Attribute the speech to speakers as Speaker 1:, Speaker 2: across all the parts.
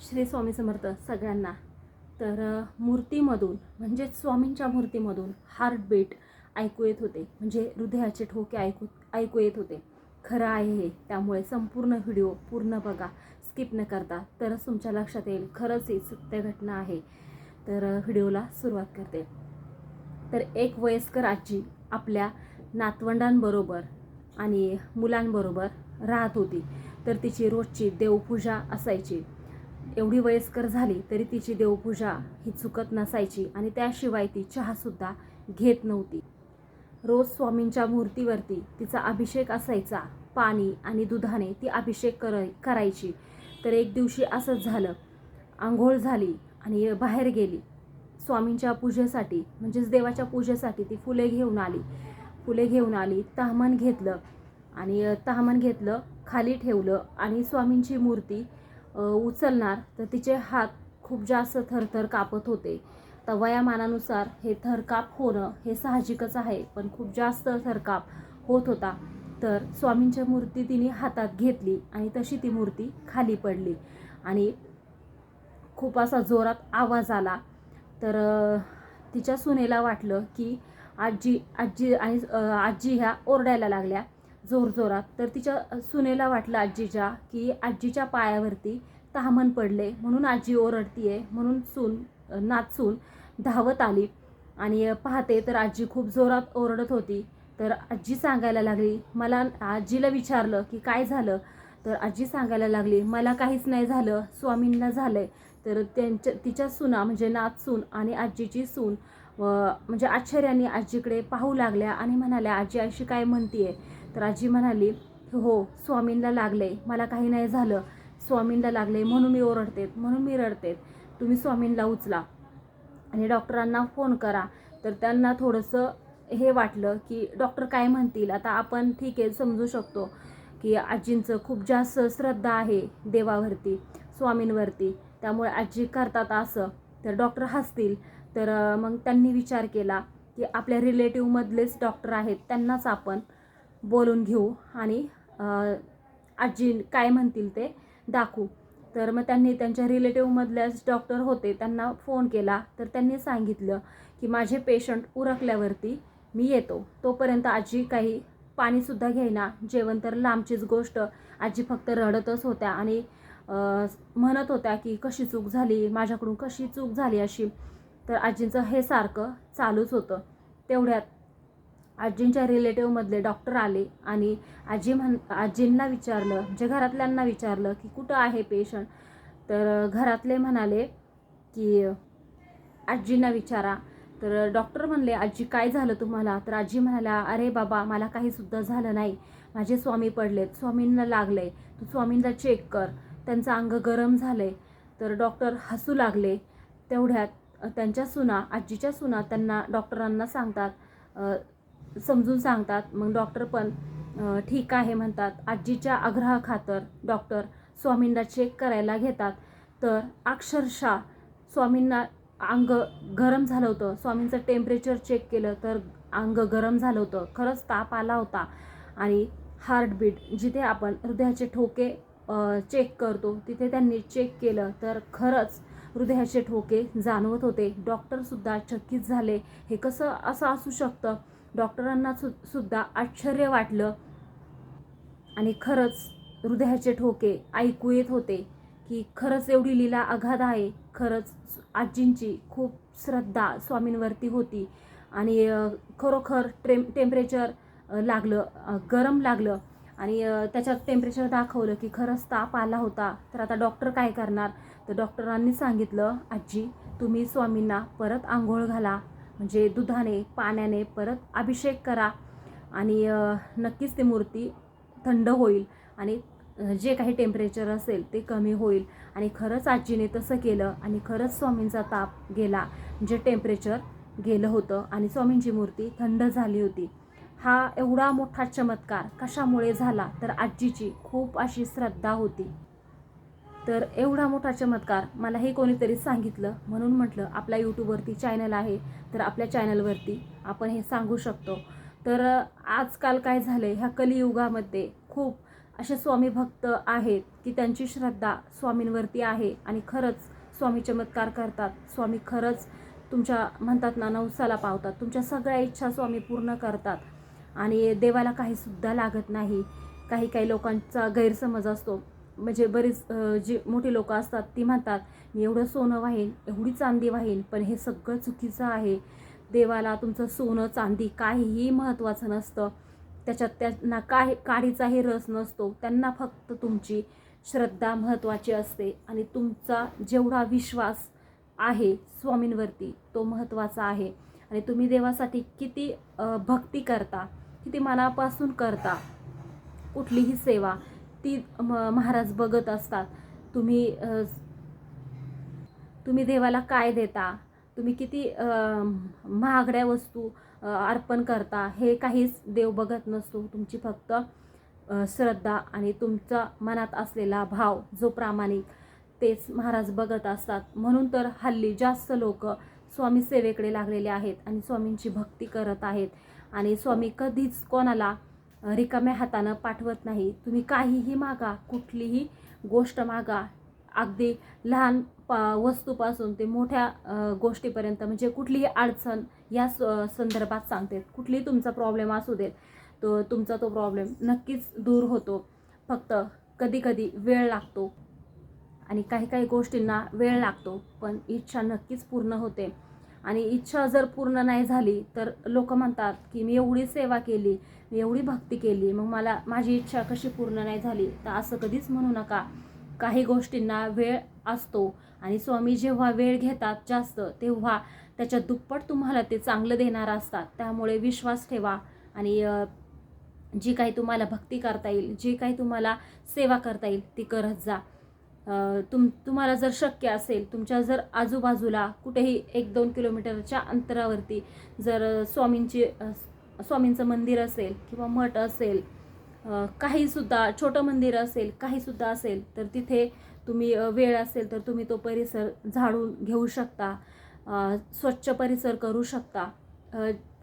Speaker 1: श्री स्वामी समर्थ सगळ्यांना. तर मूर्तीमधून म्हणजेच स्वामींच्या मूर्तीमधून हार्टबीट ऐकू येत होते. म्हणजे हृदयाचे ठोके ऐकू ऐकू येत होते. खरं आहे हे. त्यामुळे संपूर्ण व्हिडिओ पूर्ण बघा. स्किप न करता. तरच तुमच्या लक्षात येईल. खरंच ही सत्य घटना आहे. तर व्हिडिओला सुरुवात करते. तर एक वयस्कर आजी आपल्या नातवंडांबरोबर आणि मुलांबरोबर राहत होती. तर तिची रोजची देवपूजा असायची. एवढी वयस्कर झाली तरी तिची देवपूजा ही चुकत नसायची आणि त्याशिवाय ती चहासुद्धा घेत नव्हती. रोज स्वामींच्या मूर्तीवरती तिचा अभिषेक असायचा. पाणी आणि दुधाने ती अभिषेक कर करायची. तर एक दिवशी असंच झालं. आंघोळ झाली आणि बाहेर गेली. स्वामींच्या पूजेसाठी म्हणजेच देवाच्या पूजेसाठी ती फुले घेऊन आली. फुले घेऊन आली तहमन घेतलं आणि अ, तहमन घेतलं खाली ठेवलं आणि स्वामींची मूर्ती उचलणार तर तिचे हात खूप जास्त थरथर कापत होते. तर वयामानानुसार हे थरकाप होणं हे साहजिकच आहे पण खूप जास्त थरकाप होत होता. तर स्वामींच्या मूर्ती तिने हातात घेतली आणि तशी ती मूर्ती खाली पडली. आणि खूप असा जोरात आवाज आला. तर तिच्या सुनेला वाटलं की आजी आजी आणि आजी ह्या ओरडायला लागल्या. जोरजोरात. तर तिच्या सुनेला वाटलं आजीच्या की आजीच्या पायावरती तहामन पडले. म्हणून आजी ओरडतीये. म्हणून सून नाचून धावत आली. आणि पाहते तर आजी खूप जोरात ओरडत होती. तर आजी सांगायला लागली मला आजीला विचारलं की काय झालं? तर आजी सांगायला लागली मला काहीच नाही झालं. स्वामींना झालंय. तर त्यांच्या तिच्या सुना म्हणजे नात सून आणि आजीची सून व म्हणजे आश्चर्याने आजीकडे पाहू लागल्या आणि म्हणाल्या आजी अशी काय म्हणतीये? तर आजी म्हणाली हो स्वामींना लागले मला काही नाही झालं. स्वामींना लागले म्हणून मी ओरडते म्हणून मी रडते तुम्ही स्वामींना उचला आणि डॉक्टरांना फोन करा. तर त्यांना थोडंसं हे वाटलं की डॉक्टर काय म्हणतील? आता आपण ठीक आहे समजू शकतो की आजींचं खूप जास्त श्रद्धा आहे देवावरती स्वामींवरती. त्यामुळे आजी करतात असं. तर डॉक्टर हसतील. तर मग त्यांनी विचार केला की आपल्या रिलेटिव्हमधलेच डॉक्टर आहेत त्यांनाच आपण बोलून घेऊ आणि आजी काय म्हणतील ते दाखवू. तर मग त्यांनी त्यांच्या रिलेटिव्हमधल्याच डॉक्टर होते त्यांना फोन केला. तर त्यांनी सांगितलं की माझे पेशंट उरकल्यावरती मी येतो. तोपर्यंत आजी काही पाणीसुद्धा घेईना. जेवण तर लांबचीच गोष्ट. आजी फक्त रडतच होत्या आणि म्हणत होत्या की कशी चूक झाली? माझ्याकडून कशी चूक झाली अशी? तर आजींचं हे सारखं चालूच होतं. तेवढ्यात आजींच्या रिलेटिव्हमधले डॉक्टर आले आणि आजी म्हण आजींना विचारलं म्हणजे घरातल्यांना विचारलं की कुठं आहे पेशंट तर घरातले म्हणाले की आजींना विचारा. तर डॉक्टर म्हणले आजी काय झालं तुम्हाला? तर आजी म्हणाल्या अरे बाबा मला काहीसुद्धा झालं नाही. माझे स्वामी पडलेत. स्वामींना लागले तू स्वामींना चेक कर. त्यांचं अंग गरम झालं आहे तर डॉक्टर हसू लागले. तेवढ्यात त्यांच्या सुना आजीच्या सुना त्यांना डॉक्टरांना सांगतात समजून सांगतात. मग डॉक्टर पण ठीक आहे म्हणतात. आजीच्या आग्रहाखातर डॉक्टर स्वामींना चेक करायला घेतात. तर अक्षरशः स्वामींना अंग गरम झालं होतं. स्वामींचं टेम्परेचर चेक केलं तर अंग गरम झालं होतं. खरंच ताप आला होता. आणि हार्टबीट जिथे आपण हृदयाचे ठोके चेक करतो तिथे त्यांनी चेक केलं तर खरंच हृदयाचे ठोके जाणवत होते. डॉक्टरसुद्धा चकित झाले. हे कसं असं असू शकतं? डॉक्टरांना सु सुद्धा आश्चर्य वाटलं. आणि खरंच हृदयाचे ठोके ऐकू येत होते की खरंच एवढी लीला अगाध आहे. खरंच आजींची खूप श्रद्धा स्वामींवरती होती. आणि खरोखर ट्रेम टेम्परेचर लागलं गरम लागलं. आणि त्याच्यात टेम्परेचर दाखवलं की खरंच ताप आला होता. तर आता डॉक्टर काय करणार? तर डॉक्टरांनी सांगितलं आजी तुम्ही स्वामींना परत आंघोळ घाला. म्हणजे दुधाने पाण्याने परत अभिषेक करा आणि नक्कीच ती मूर्ती थंड होईल आणि जे काही टेम्परेचर असेल ते कमी होईल. आणि खरंच आजीने तसं केलं आणि खरंच स्वामींचा ताप गेला जे टेम्परेचर गेलं होतं आणि स्वामींची मूर्ती थंड झाली होती. हा एवढा मोठा चमत्कार कशामुळे झाला? तर आजीची खूप अशी श्रद्धा होती. तर एवढा मोठा चमत्कार मला हे कोणीतरी सांगितलं म्हणून म्हटलं आपल्या यूट्यूबवरती चॅनल आहे तर आपल्या चॅनलवरती आपण हे सांगू शकतो. तर आजकाल काय झालं आहे ह्या कलियुगामध्ये खूप असे स्वामी भक्त आहेत की त्यांची श्रद्धा स्वामींवरती आहे आणि खरंच स्वामी चमत्कार करतात. स्वामी खरंच तुमच्या म्हणतात ना नवसाला पावतात. तुमच्या सगळ्या इच्छा स्वामी पूर्ण करतात. आणि देवाला काहीसुद्धा लागत नाही. काही काही लोकांचा गैरसमज असतो. म्हणजे बरीच जे जी मोठी लोक असतात ती म्हणतात मी एवढं सोनं वाहीन एवढी चांदी वाहीन पण हे सगळं चुकीचं आहे. देवाला तुमचं सोनं चांदी काहीही महत्त्वाचं नसतं. त्याच्यात त्यांना काय काडीचाही रस नसतो. त्यांना फक्त तुमची श्रद्धा महत्त्वाची असते आणि तुमचा जेवढा विश्वास आहे स्वामींवरती तो महत्त्वाचा आहे. आणि तुम्ही देवासाठी किती भक्ती करता किती मनापासून करता कुठलीही सेवा ती म- महाराज बघत असतात. तुम्ही तुम्ही देवाला काय देता? तुम्ही किती महागड्या वस्तू अर्पण करता? हे काहीच देव बघत नसतो. तुमची फक्त श्रद्धा आणि तुमचा मनात असलेला भाव जो प्रामाणिक तेच महाराज बघत असतात. म्हणून तर हल्ली जास्त लोक स्वामी सेवेकडे लागलेले आहेत आणि स्वामींची भक्ती करत आहेत. आणि स्वामी कधीच कोणाला रिकाम्या हातानं पाठवत नाही. तुम्ही काहीही मागा कुठलीही गोष्ट मागा. अगदी लहान पा वस्तूपासून ते मोठ्या गोष्टीपर्यंत म्हणजे कुठलीही अडचण या स- संदर्भात सांगते. कुठलीही तुमचा प्रॉब्लेम असू देत तो तुमचा तो प्रॉब्लेम नक्कीच दूर होतो. फक्त कधी कधी वेळ लागतो आणि काही काही गोष्टींना वेळ लागतो पण इच्छा नक्कीच पूर्ण होते. आणि इच्छा जर पूर्ण नाही झाली तर लोक म्हणतात की मी एवढी सेवा केली मी एवढी भक्ती केली मग मला माझी इच्छा कशी पूर्ण नाही झाली? तर असं कधीच म्हणू नका. काही गोष्टींना वेळ असतो आणि स्वामी जेव्हा वेळ घेतात जास्त तेव्हा त्याच्या दुप्पट तुम्हाला ते चांगलं देणार असतात. त्यामुळे विश्वास ठेवा आणि जी काही तुम्हाला भक्ती करता येईल जी काही तुम्हाला सेवा करता येईल ती करत जा. तुम तुम्हाला जर शक्य असेल तुमच्या जर आजूबाजूला कुठेही एक दोन किलोमीटरच्या अंतरावरती जर स्वामींची स्वामींचं मंदिर असेल किंवा मठ असेल काहीसुद्धा छोटं मंदिर असेल काहीसुद्धा असेल तर तिथे तुम्ही वेळ असेल तर तुम्ही तो परिसर झाडून घेऊ शकता स्वच्छ परिसर करू शकता.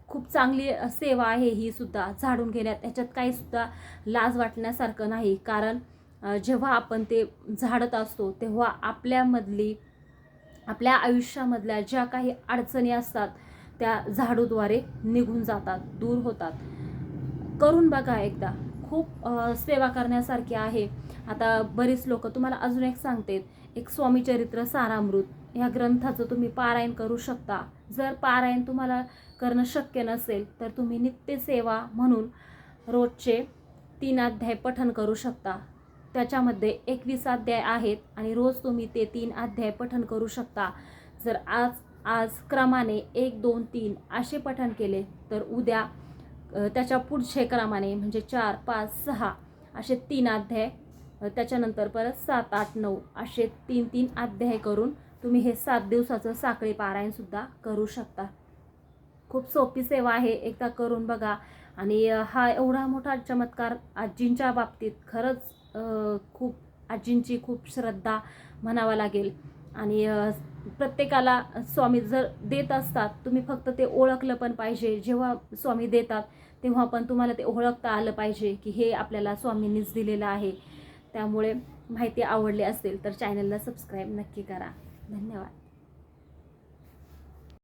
Speaker 1: खूप चांगली सेवा आहे ही सुद्धा झाडून घेण्यात. याच्यात काहीसुद्धा लाज वाटण्यासारखं नाही. कारण जेव्हा आपण ते झाडत असतो तेव्हा आपल्यामधली आपल्या आयुष्यामधल्या ज्या काही अडचणी असतात त्या झाडूद्वारे निघून जातात दूर होतात. करून बघा एकदा. खूप सेवा करण्यासारखी आहे. आता बरीच लोक तुम्हाला अजून एक सांगते एक स्वामी चरित्र सारामृत. ह्या ग्रंथाचं तुम्ही पारायण करू शकता. जर पारायण तुम्हाला करणं शक्य नसेल तर तुम्ही नित्यसेवा म्हणून रोजचे तीन अध्याय पठन करू शकता. त्याच्यामध्ये एकवीस अध्याय आहेत आणि रोज तुम्ही ते तीन अध्याय पठन करू शकता. जर आज आज क्रमाने एक दोन तीन असे पठन केले तर उद्या त्याच्या पुढचे क्रमाने म्हणजे चार पाच सहा असे तीन अध्याय त्याच्यानंतर परत सात आठ नऊ असे तीन तीन अध्याय करून तुम्ही हे सात दिवसाचं साखळी पारायणसुद्धा करू शकता. खूप सोपी सेवा आहे एकदा करून बघा. आणि हा एवढा मोठा चमत्कार आजींच्या बाबतीत खरंच खूप आजींची खूप श्रद्धा म्हणावा लागेल. आणि प्रत्येकाला स्वामी जर देत असतात तुम्ही फक्त ते ओळखलं पण पाहिजे. जेव्हा स्वामी देतात तेव्हा पण तुम्हाला ते ओळखता आलं पाहिजे की हे आपल्याला स्वामींनीच दिलेलं आहे. त्यामुळे माहिती आवडली असेल तर चॅनलला सबस्क्राईब नक्की करा. धन्यवाद.